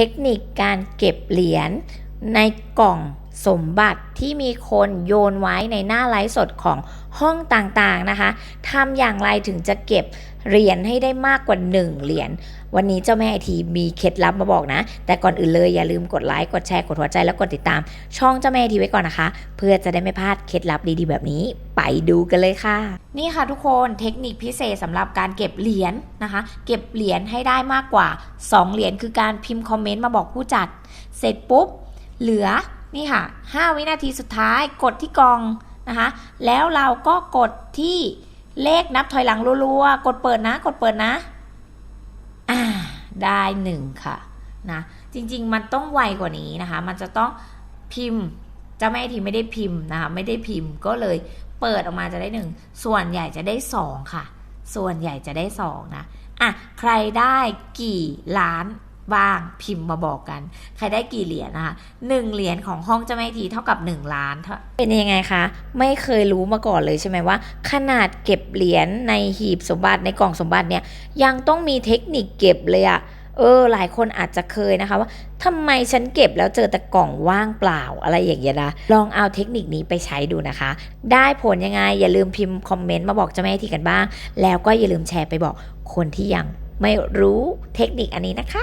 เทคนิคการเก็บเหรียญในกล่องสมบัติที่มีคนโยนไว้ในหน้าไลฟ์สดของห้องต่างๆนะคะทำอย่างไรถึงจะเก็บ เหรียญให้ได้มากกว่า 1 เหรียญวันนี้เจ้าแม่ไอทีมีเคล็ดลับมาบอกนะ แต่ก่อนอื่นเลยอย่าลืมกดไลค์กดแชร์กดหัวใจแล้วกดติดตาม ช่องเจ้าแม่ไอทีไว้ก่อนนะคะ เพื่อจะได้ไม่พลาดเคล็ดลับดีๆแบบนี้ ไปดูกันเลยค่ะ นี่ค่ะทุกคนเทคนิคพิเศษสำหรับการเก็บเหรียญนะคะ เก็บเหรียญให้ได้มากกว่า 2 เหรียญคือการพิมพ์คอมเมนต์มาบอกผู้จัด เสร็จปุ๊บเหลือนี่ค่ะ 5 วินาทีสุดท้ายกดที่กองนะคะ แล้วเราก็กดที่ เลขนับถอยหลังรัวๆ กดเปิดนะ กดเปิดนะ อ่า ได้หนึ่งค่ะ นะ จริง ๆ มันต้องไวกว่านี้นะคะ มันจะต้องพิมพ์เจ้าแม่ทีไม่ได้พิมพ์นะคะ ไม่ได้พิมพ์ ก็เลยเปิดออกมาจะได้หนึ่ง ส่วนใหญ่จะได้สองค่ะ ส่วนใหญ่จะได้สองนะ อะ ใครได้กี่ล้าน บ้างพิมพ์มาบอกกัน ใครได้กี่เหรียญนะคะหนึ่งเหรียญของห้องเจ้าแม่ทีเท่ากับ 1 ล้านเท่าเป็นยังไงคะ ไม่เคยรู้มาก่อนเลยใช่ไหมว่า ขนาดเก็บเหรียญในหีบสมบัติในกล่องสมบัติเนี่ยยังต้องมีเทคนิคเก็บเลยอะเออหลายคนอาจจะเคยนะคะว่าทำไมฉันเก็บแล้วเจอแต่กล่องว่างเปล่าอะไรอย่างเงี้ยนะลองเอาเทคนิคนี้ไปใช้ดูนะคะ ได้ผลยังไง อย่าลืมพิมพ์คอมเมนต์มาบอกเจ้าแม่ทีกันบ้าง แล้วก็อย่าลืมแชร์ไปบอกคนที่ยังไม่รู้เทคนิคอันนี้นะคะ